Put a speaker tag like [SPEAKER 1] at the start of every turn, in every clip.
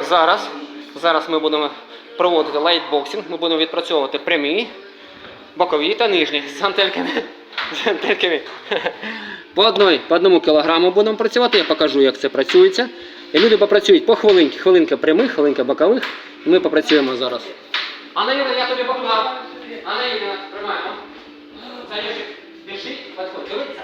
[SPEAKER 1] Зараз, зараз ми будемо проводити лайтбоксинг, ми будемо відпрацьовувати прямі, бокові та нижні з гантельками. З гантельками. По, одной, по одному кілограму будемо працювати, я покажу, як це працюється. І люди попрацюють по хвилинці, хвилинка прямих, хвилинка бокових. І ми попрацюємо зараз. Анна Юрина, я тобі поклав. Анна Юрина, тримаємо. Залежить, біжить, підходь, дивіться.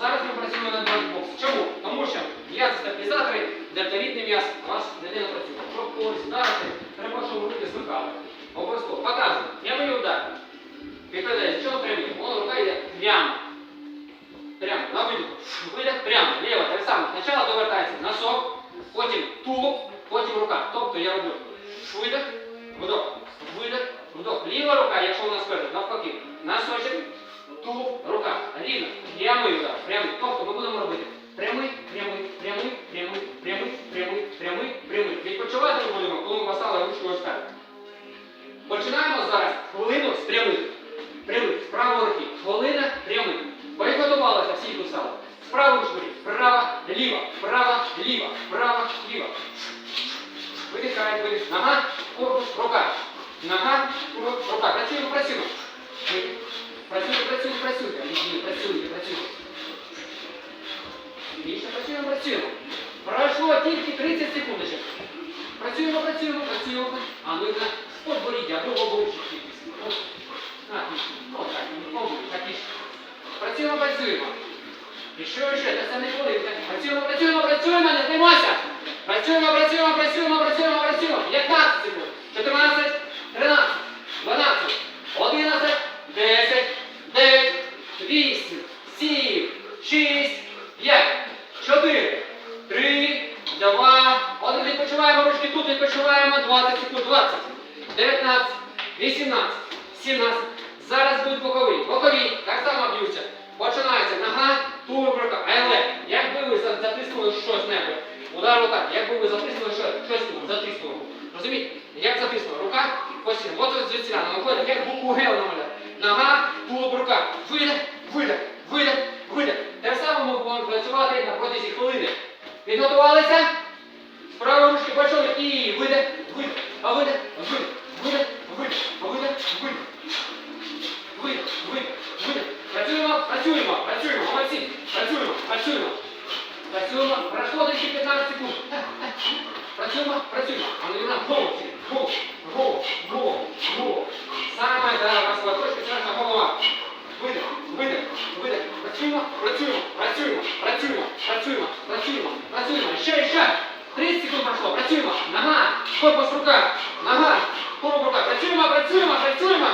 [SPEAKER 1] Зараз ми працюємо на бокс. Чому? Тому що м'язи стабілізатори, дельтовідний м'ясо, у вас не працює. Щоб когось вдарити, треба, щоб руки звикали. Обов'язково. Показуємо. Я мені удар. права, ліва, права, ліва. Видихають, видих. Нога, корпус, рука. Нога, корпус, рука. Працюємо, працюємо. Видих. Працюйте, працюйте, працюйте. Ні, працюйте, працюйте. Більше працюємо, працюємо. Пройшло тільки 30 секундочок. Працюємо, працюємо, працюємо. А ну на подборіддя, а другого обличчя кількість. От. Отлично. От так, побудь, так і. Працюємо, працюємо. І що ще? Це не хвилинка. Працюємо, працюємо, працюємо, не займайся. Працюємо, працюємо, працюємо, працюємо, працюємо. 15 секунд. 14, 13, 12, 11, 10, 9, 8, 7, 6, 5, 4, 3, 2, 1. Відпочиваємо ручки тут, відпочиваємо 20 секунд, 20, 19, 18, 17. Зараз будуть бокові. Бокові, так само б'ються. Починається нога, тулуб, рука. Але якби ви за- затиснули щось небудь, удар рука, якби ви затиснули щось, щось тут, затиснули. Розумієте? Як затиснули? Рука, постійно. От ось звідси виходить, як букву Г намаля. Нога, тулуб, рука. Видих, видих, видих, видих. Те саме ми будемо працювати на протязі хвилини. Підготувалися? З правої ручки почали і видих, видих, а видих, видих. Видих, видих, видих. Працюємо, працюємо, працюємо, молодці. Працюємо, працюємо. Працюємо. Пройшло десь 15 секунд. Працюємо, А не нам голову, всі. голову, голову, голову, голову. Саме зараз ваша точка, це наша голова. Видих, видих, видих. Працюємо, працюємо, працюємо, працюємо, працюємо, працюємо, працюємо. Ще, ще. 30 секунд пройшло. Працюємо. Нога, корпус рука. Нога, корпус рука. Працюємо, працюємо, працюємо.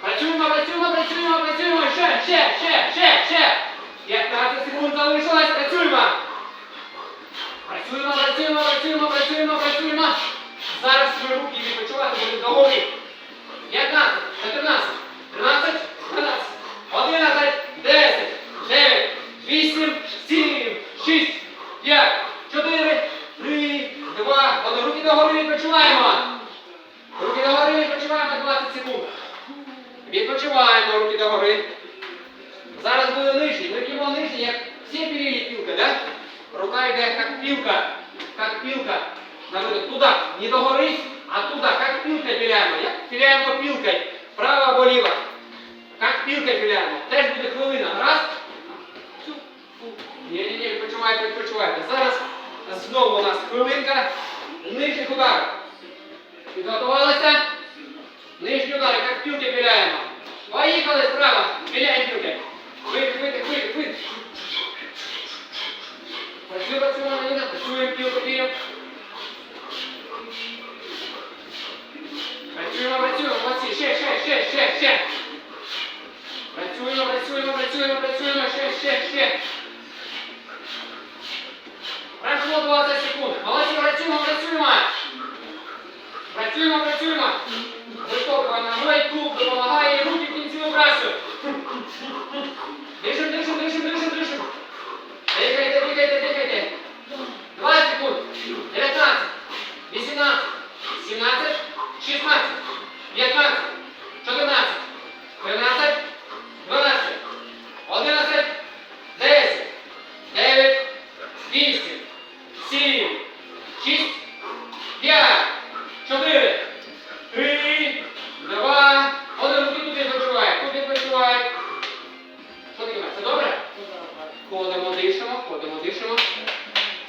[SPEAKER 1] Працюємо, працюємо, працюємо, працюємо. Ще, ще, ще, ще, ще. 15 секунд залишилось. Працюємо. Працюємо, працюємо, працюємо, працюємо, працюємо. Зараз свої руки відпочивати будуть догори. 15, 14, 13, 12, 11, 10, 9, 8, 7, 6, 5, 4, 3, 2, 1. Руки догори відпочиваємо. Руки догори відпочиваємо 20 секунд. Відпочиваємо руки догори. Зараз буде нижній. Ми б'ємо нижній, як всі пілі пілка, да? Рука йде як пілка. Як пілка. Навіть туди, не догори, а туди, як пілка піляємо. Як піляємо пілкою. Право або ліво. Як пілка піляємо. Теж буде хвилина. Раз. Ні, ні, ні, відпочивайте, відпочивайте. Зараз знову у нас хвилинка нижніх ударів. Підготувалися? Нижній удар, як пілки піляємо. Поїхали справа. Піляємо пілки. Видих, видих, видих, видих. Працюємо, працюємо. Працюємо, пілку, пілку. Працюємо, працюємо, молодці. Ще, ще, ще. Працюємо, працюємо, працюємо, працюємо, ще, ще, ще. Пройшло 20 секунд. Молодці, працюємо, працюємо. Працюємо, працюємо. Виштовхуємо ногою, клуб допомагає,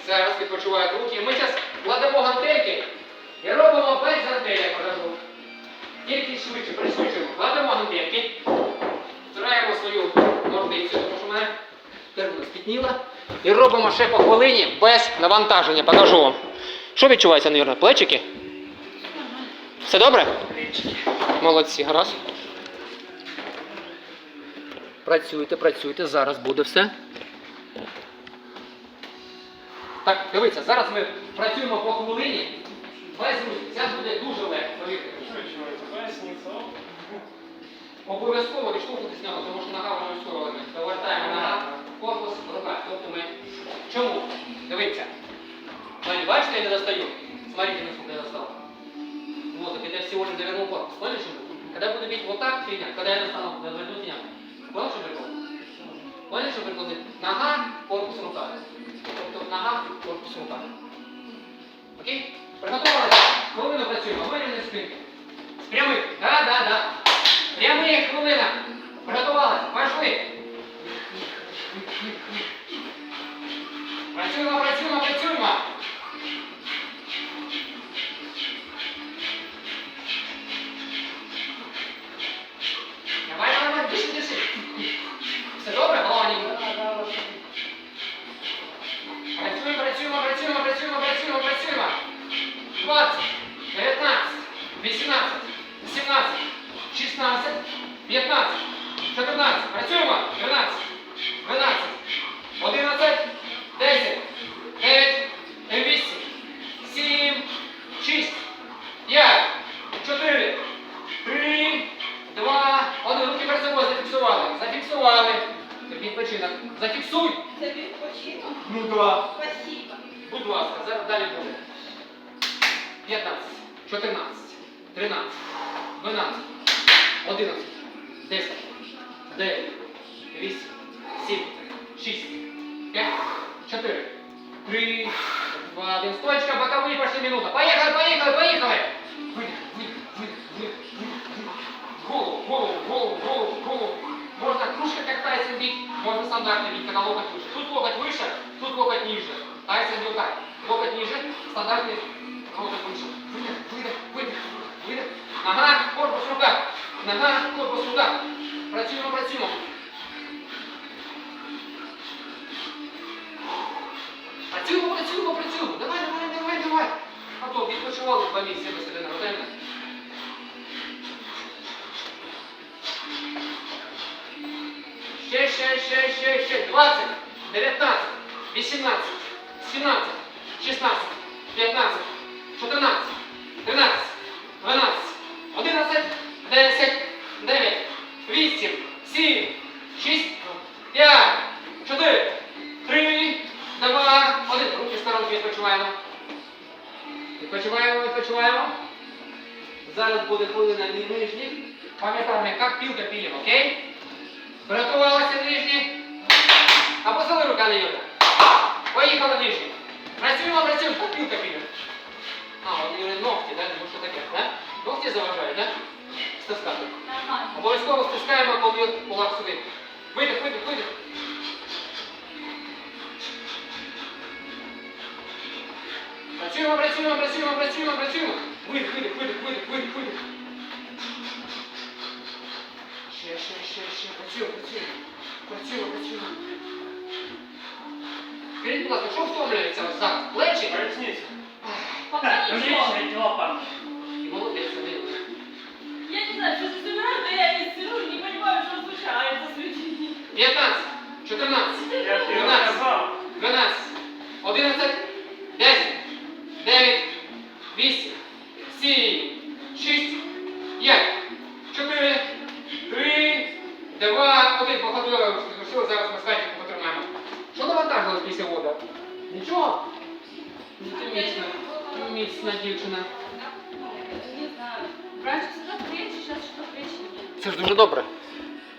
[SPEAKER 1] Зараз відпочивають руки. Ми зараз кладемо гантельки і робимо без гантель, я покажу. Тільки швидше, пришвидшуємо. Кладемо гантельки. Збираємо свою мордицю, тому що в мене терміна спітніла. І робимо ще по хвилині без навантаження. Покажу вам. Що відчувається, мабуть, плечики? Все добре? Молодці, гаразд. Працюйте, працюйте, зараз буде все. Так, дивіться, зараз ми працюємо по хвилині. Без рук. Це буде дуже легко. Обов'язково відштовхнутися з нього, тому що нога обов'язково елемент. Повертаємо нога, корпус, рука. Тобто ми. Чому? Дивіться. Бачите, я не достаю. Смотрите, насколько я достал. Вот, так я всего лишь завернул корпус. Поняли, что? Когда буду бить вот так, фигня. Когда я достану, я возьму фигня. Понял, что прикол? Поняли, что прикол? Нога, корпус, рука. Тобто нога, корпус, рука. Окей? Приготувалися. Хвилину працюємо. Вирівняли спинку. З прямих. Да, да, да. Прямих хвилина. Приготувалися. Пошли. Працюємо, працюємо, 20, 19, 18, 17, 16, 15, 14. Працюємо. 13, 12, 11, 10, 9, 8, 7, 6, 5, 4, 3, 2, 1. Руки перед собою зафіксували. Зафіксували. Відпочинок. Зафіксуй.
[SPEAKER 2] Це відпочинок?
[SPEAKER 1] Ну да.
[SPEAKER 2] Спасибо.
[SPEAKER 1] Будь ласка, зараз далі буде. 15, 14, 13, 12, 11, 10, 9, 8, 7, 6, 5, 4, 3, 2, 1. Стоечка, боковые пошли минута. Поехали, поехали, поехали. Выдох, выдох, выдох, выдох, выдох. Голову, голову, голову, голову, голову. Можно кружка как Тайсон бить, можно стандартно бить, когда локоть выше. Тут локоть выше, тут локоть ниже. Тайсон бил так. Локоть ниже, стандартный локоть выше. Выдох, выдох, выдох, выдох. Нога, корпус, рука. Нога, корпус, рука. Працюємо, працюємо. Працюємо, працюємо, працюємо. Давай, давай, давай, давай. А то відпочивали два місяці без себе народення. Ще, ще, ще, ще, ще. 20, 19, 18, 17, 16, 15, 14, 13, 12, 11, 10, 9, 8, 7, 6, 5, 4, 3, 2, 1. Руки в сторону відпочиваємо. Відпочиваємо, відпочиваємо. Зараз буде хвилина нижніх. Пам'ятаємо, як пілка пілимо, окей? Приготувалися нижні. Опустили рука на йода. Поїхали нижні. Працюємо, працюємо. Попілка піде. А, от вони ногті, да? Ну що таке, да? Ногті заважають, да? Стискати.
[SPEAKER 2] Нормально.
[SPEAKER 1] Обов'язково стискаємо, коли кулак сюди. Видих, видих, видих. Працюємо, працюємо, працюємо, працюємо, працюємо. Видих, видих, видих, видих, видих, видих. Ще, ще, ще, ще. Працюємо, працюємо. Працюємо, працюємо. Скажіть, будь ласка, що втомлюється ось зараз? Плечі?
[SPEAKER 3] Поясниця.
[SPEAKER 2] Ничего.
[SPEAKER 3] Лопа.
[SPEAKER 1] І молодець один.
[SPEAKER 2] Я не знаю, что за собираю, но я не сижу, не понимаю, что случается с людьми.
[SPEAKER 1] 15, 14,
[SPEAKER 3] Я тобі
[SPEAKER 1] 12,
[SPEAKER 3] сказав.
[SPEAKER 1] 12, 11, 10, 9, 8, 7, 6, 5, 4, 3, 2, 1. Походили, розпочали. Зараз ми скачемо потримаємо. Що навантажилось після вода? Нічого? Ти міцна, дівчина.
[SPEAKER 2] Не знаю. Раньше всегда плечи, сейчас что-то плечи нет.
[SPEAKER 1] Це ж дуже добре.